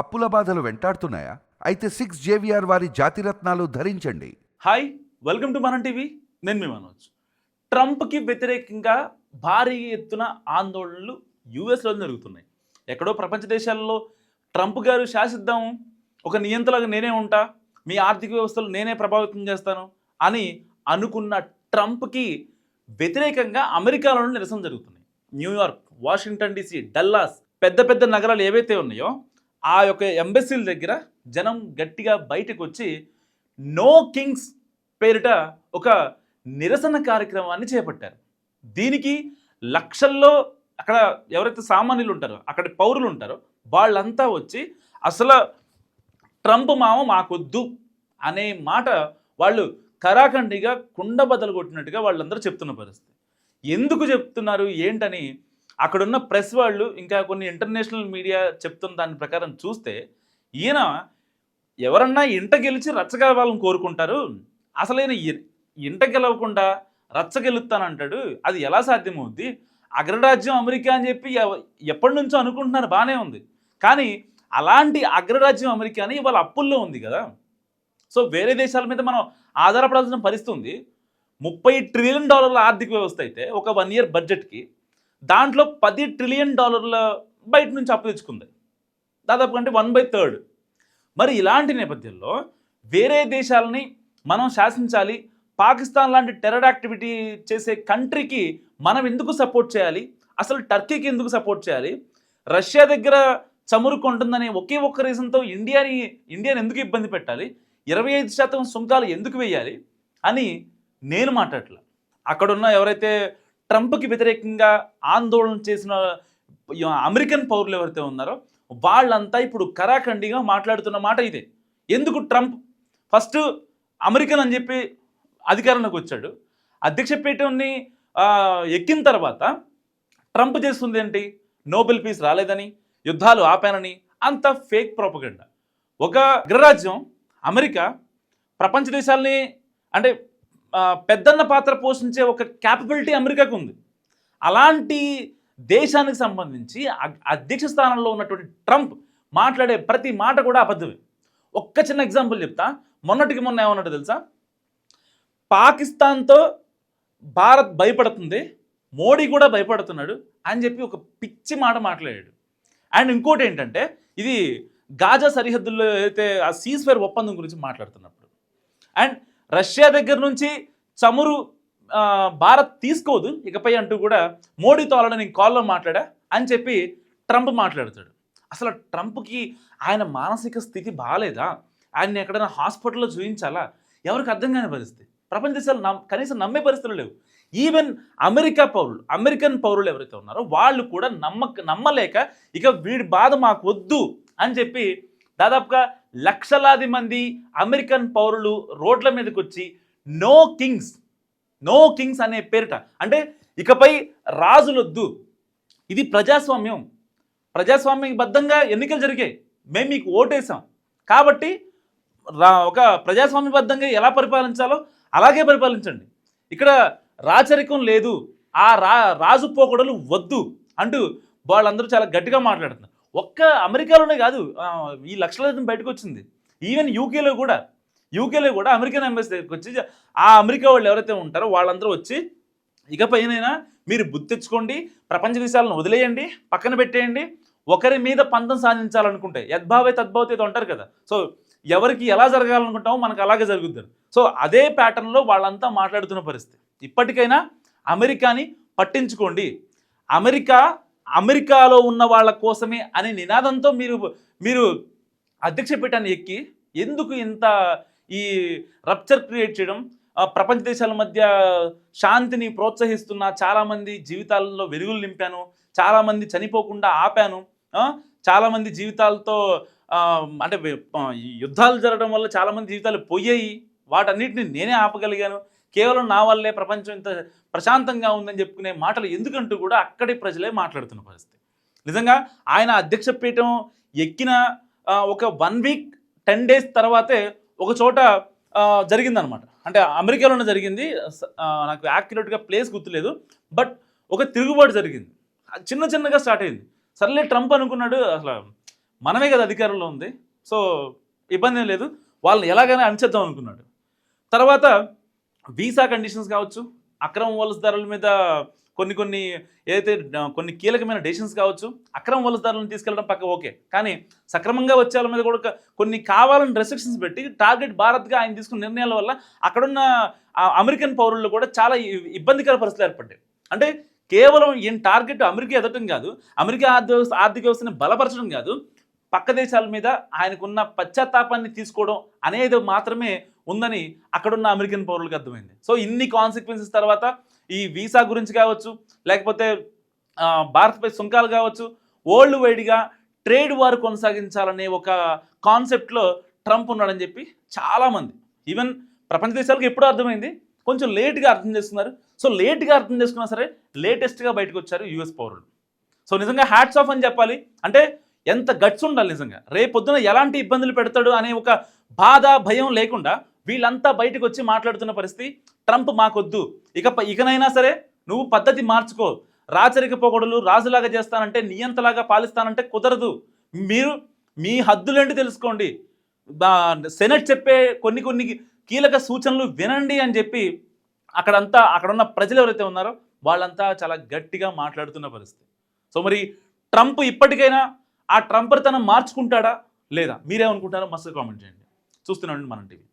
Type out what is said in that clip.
అప్పుల బాధలు వెంటాడుతున్నాయా? అయితే సిక్స్ జేవిఆర్ వారి జాతిరత్నాలు ధరించండి. Hi welcome to Manam TV. నేను మీ మనోజ్. ట్రంప్కి వ్యతిరేకంగా భారీ ఎత్తున ఆందోళనలు యూఎస్లో జరుగుతున్నాయి. ఎక్కడో ప్రపంచ దేశాల్లో ట్రంప్ గారు శాసిద్దాం ఒక నియంత్రణగా నేనే ఉంటా మీ ఆర్థిక వ్యవస్థలు నేనే ప్రభావితం చేస్తాను అని అనుకున్న ట్రంప్కి వ్యతిరేకంగా అమెరికాలోనే నిరసన జరుగుతున్నాయి. న్యూయార్క్ వాషింగ్టన్ డీసీ డల్లాస్ పెద్ద పెద్ద నగరాలు ఏవైతే ఉన్నాయో ఆ యొక్క ఎంబసీల దగ్గర జనం గట్టిగా బయటకు వచ్చి నో కింగ్స్ పేరిట ఒక నిరసన కార్యక్రమాన్ని చేపట్టారు. దీనికి లక్షల్లో అక్కడ ఎవరైతే సామాన్యులు ఉంటారో అక్కడ పౌరులు ఉంటారో వాళ్ళంతా వచ్చి అసలు ట్రంప్ మామ మాకొద్దు అనే మాట వాళ్ళు కరాఖండిగా కుండ బద్దలు కొట్టినట్టుగా వాళ్ళందరూ చెప్తున్న పరిస్థితి. ఎందుకు చెప్తున్నారు ఏంటని అక్కడున్న ప్రెస్ వాళ్ళు ఇంకా కొన్ని ఇంటర్నేషనల్ మీడియా చెప్తున్న దాని ప్రకారం చూస్తే ఈయన ఎవరన్నా ఇంట గెలిచి రచ్చగలవాలని కోరుకుంటారు. అసలు ఈయన ఇంట గెలవకుండా రచ్చ గెలుస్తానంటాడు అది ఎలా సాధ్యమవుద్ది? అగ్రరాజ్యం అమెరికా అని చెప్పి ఎప్పటి నుంచో అనుకుంటున్నారు బాగానే ఉంది. కానీ అలాంటి అగ్రరాజ్యం అమెరికా అని ఇవాళ అప్పుల్లో ఉంది కదా. సో వేరే దేశాల మీద మనం ఆధారపడాల్సిన పరిస్థితి ఉంది. ముప్పై ట్రిలియన్ డాలర్ల ఆర్థిక వ్యవస్థ అయితే ఒక వన్ ఇయర్ బడ్జెట్కి దాంట్లో పది ట్రిలియన్ డాలర్ల బయట నుంచి అప్పు తెచ్చుకుంది. దాదాపు అంటే వన్ బై థర్డ్ మరి ఇలాంటి నేపథ్యంలో వేరే దేశాలని మనం శాసించాలి పాకిస్తాన్ లాంటి టెర్రర్ యాక్టివిటీ చేసే కంట్రీకి మనం ఎందుకు సపోర్ట్ చేయాలి అసలు టర్కీకి ఎందుకు సపోర్ట్ చేయాలి రష్యా దగ్గర చమురు కొంటుందనే ఒకే ఒక్క రీజన్తో ఇండియాని ఇండియాని ఎందుకు ఇబ్బంది పెట్టాలి ఇరవై ఐదు శాతం సుంకాలు ఎందుకు వేయాలి అని నేను మాట్లాడలే అక్కడున్న ఎవరైతే ట్రంప్కి వ్యతిరేకంగా ఆందోళన చేసిన అమెరికన్ పౌరులు ఎవరైతే ఉన్నారో వాళ్ళంతా ఇప్పుడు కరాఖండిగా మాట్లాడుతున్న మాట ఇదే. ఎందుకు ట్రంప్? ఫస్ట్ అమెరికన్ అని చెప్పి అధికారంలోకి వచ్చాడు. అధ్యక్ష పీఠంని ఎక్కిన తర్వాత ట్రంప్ చేస్తుంది ఏంటి? నోబెల్ పీస్ రాలేదని యుద్ధాలు ఆపానని అంత ఫేక్ ప్రోపగండా. ఒక అగ్రరాజ్యం అమెరికా ప్రపంచ దేశాల్ని అంటే పెద్దన్న పాత్ర పోషించే ఒక క్యాపబిలిటీ అమెరికాకు ఉంది. అలాంటి దేశానికి సంబంధించి అధ్యక్ష స్థానంలో ఉన్నటువంటి ట్రంప్ మాట్లాడే ప్రతి మాట కూడా అబద్ధమే. ఒక్క చిన్న ఎగ్జాంపుల్ చెప్తా. మొన్నటికి మొన్న ఏమన్నట్టు తెలుసా? పాకిస్తాన్తో భారత్ భయపడుతుంది మోడీ కూడా భయపడుతున్నాడు అని చెప్పి ఒక పిచ్చి మాట మాట్లాడాడు. అండ్ ఇంకోటి ఏంటంటే ఇది గాజా సరిహద్దుల్లో అయితే ఆ సీజ్ఫైర్ ఒప్పందం గురించి మాట్లాడుతున్నప్పుడు. అండ్ రష్యా దగ్గర నుంచి చమురు భారత్ తీసుకోదు. ఇకపై అంటూ కూడా మోడీతో ఆల్రెడీ నేను కాల్లో మాట్లాడా అని చెప్పి ట్రంప్ మాట్లాడతాడు. అసలు ట్రంప్కి ఆయన మానసిక స్థితి బాగాలేదా ఆయన ఎక్కడైనా హాస్పిటల్లో చూపించాలా ఎవరికి అర్థం కాని పరిస్థితి. ప్రపంచ దేశాలు నమ్ కనీసం నమ్మే పరిస్థితులు లేవు. ఈవెన్ అమెరికా పౌరులు అమెరికన్ పౌరులు ఎవరైతే ఉన్నారో వాళ్ళు కూడా నమ్మక నమ్మలేక ఇక వీడి బాధ మాకు వద్దు అని చెప్పి దాదాపుగా లక్షలాది మంది అమెరికన్ పౌరులు రోడ్ల మీదకి వచ్చి నో కింగ్స్ నో కింగ్స్ అనే పేరిట. అంటే ఇకపై రాజులొద్దు. ఇది ప్రజాస్వామ్యం. ప్రజాస్వామ్యబద్ధంగా ఎన్నికలు జరిగాయి. మేము మీకు ఓటేసాం. కాబట్టి రా ఒక ప్రజాస్వామ్యబద్ధంగా ఎలా పరిపాలించాలో అలాగే పరిపాలించండి. ఇక్కడ రాచరికం లేదు. ఆ రా రాజు పోకడలు వద్దు అంటూ వాళ్ళందరూ చాలా గట్టిగా మాట్లాడుతున్నారు. ఒక్క అమెరికాలోనే కాదు ఈ లక్షలాది బయటకు వచ్చింది ఈవెన్ యూకేలో కూడా యూకేలో కూడా అమెరికన్ ఎంబసీ దగ్గరికి వచ్చి ఆ అమెరికా వాళ్ళు ఎవరైతే ఉంటారో వాళ్ళందరూ వచ్చి ఇకపైనైనా మీరు బుద్ధి తెచ్చుకోండి ప్రపంచ దేశాలను వదిలేయండి పక్కన పెట్టేయండి ఒకరి మీద పంతం సాధించాలనుకుంటే యద్భావే తద్భావతే ఉంటారు అంటారు కదా. సో ఎవరికి ఎలా జరగాలనుకుంటామో మనకు అలాగే జరుగుతారు సో అదే ప్యాటర్న్లో వాళ్ళంతా మాట్లాడుతున్న పరిస్థితి. ఇప్పటికైనా అమెరికాని పట్టించుకోండి. అమెరికా అమెరికాలో ఉన్న వాళ్ళ కోసమే అనే నినాదంతో మీరు మీరు అధ్యక్ష పీఠాన్ని ఎక్కి ఎందుకు ఇంత ఈ రప్చర్ క్రియేట్ చేయడం? ప్రపంచ దేశాల మధ్య శాంతిని ప్రోత్సహిస్తున్న చాలామంది జీవితాలలో వెలుగులు నింపాను. చాలామంది చనిపోకుండా ఆపాను. చాలామంది జీవితాలతో అంటే యుద్ధాలు జరగడం వల్ల చాలామంది జీవితాలు పోయాయి. వాటన్నిటిని నేనే ఆపగలిగాను. కేవలం నా వల్లే ప్రపంచం ఇంత ప్రశాంతంగా ఉందని చెప్పుకునే మాటలు ఎందుకంటూ కూడా అక్కడి ప్రజలే మాట్లాడుతున్న పరిస్థితి. నిజంగా ఆయన అధ్యక్ష పీఠం ఎక్కిన ఒక వన్ వీక్ టెన్ డేస్ తర్వాతే ఒక చోట జరిగింది జరిగిందనమాట అంటే అమెరికాలోనే జరిగింది. నాకు యాక్యురేట్గా ప్లేస్ గుర్తులేదు. బట్ ఒక తిరుగుబాటు జరిగింది. చిన్న చిన్నగా స్టార్ట్ అయింది. సర్లే ట్రంప్ అనుకున్నాడు అసలు మనమే కదా అధికారంలో ఉంది. సో ఇబ్బంది ఏం లేదు. వాళ్ళని ఎలాగైనా అణిచేద్దాం అనుకున్నాడు. తర్వాత వీసా కండిషన్స్ కావచ్చు అక్రమ వలసదారుల మీద కొన్ని కొన్ని ఏదైతే కొన్ని కీలకమైన డెసిషన్స్ కావచ్చు అక్రమ వలసదారులను తీసుకెళ్ళడం పక్క ఓకే. కానీ సక్రమంగా వచ్చే వాళ్ళ మీద కూడా కొన్ని కావాలని రెస్ట్రిక్షన్స్ పెట్టి టార్గెట్ భారత్గా ఆయన తీసుకున్న నిర్ణయాల వల్ల అక్కడున్న అమెరికన్ పౌరుల్లో కూడా చాలా ఇబ్బందికర పరిస్థితులు ఏర్పడ్డాయి. అంటే కేవలం ఈయన టార్గెట్ అమెరికా ఎదటం కాదు అమెరికా ఆర్థిక వ్యవస్థ ఆర్థిక వ్యవస్థని బలపరచడం కాదు పక్క దేశాల మీద ఆయనకున్న పశ్చాత్తాపాన్ని తీసుకోవడం అనేది మాత్రమే ఉందని అక్కడున్న అమెరికన్ పౌరులకు అర్థమైంది. సో ఇన్ని కాన్సిక్వెన్సెస్ తర్వాత ఈ వీసా గురించి కావచ్చు లేకపోతే భారత్పై సుంకాలు కావచ్చు వరల్డ్ వైడ్గా ట్రేడ్ వార్ కొనసాగించాలనే ఒక కాన్సెప్ట్లో ట్రంప్ ఉన్నాడని చెప్పి చాలామంది ఈవెన్ ప్రపంచ దేశాలకు ఎప్పుడూ అర్థమైంది కొంచెం లేట్గా అర్థం చేసుకున్నారు. సో లేట్గా అర్థం చేసుకున్నా సరే లేటెస్ట్గా బయటకు వచ్చారు యూఎస్ పౌరులు. సో నిజంగా హ్యాట్స్ ఆఫ్ అని చెప్పాలి. అంటే ఎంత గట్స్ ఉండాలి నిజంగా? రేపొద్దున ఎలాంటి ఇబ్బందులు పెడతాడు అనే ఒక బాధ భయం లేకుండా వీళ్ళంతా బయటకు వచ్చి మాట్లాడుతున్న పరిస్థితి ట్రంప్ మాకొద్దు. ఇక ఇకనైనా సరే నువ్వు పద్ధతి మార్చుకో. రాచరిక పొగడులు రాజులాగా చేస్తానంటే నియంతలాగా పాలిస్తానంటే కుదరదు. మీరు మీ హద్దులేంటి తెలుసుకోండి. సెనెట్ చెప్పే కొన్ని కొన్ని కీలక సూచనలు వినండి అని చెప్పి అక్కడంతా అక్కడున్న ప్రజలు ఎవరైతే ఉన్నారో వాళ్ళంతా చాలా గట్టిగా మాట్లాడుతున్న పరిస్థితి. సో మరి ట్రంప్ ఇప్పటికైనా ఆ ట్రంపర్ తను మార్చుకుంటాడా లేదా? మీరేమనుకుంటారో మస్తు కామెంట్ చేయండి. చూస్తున్నాండి మనం టీవీ.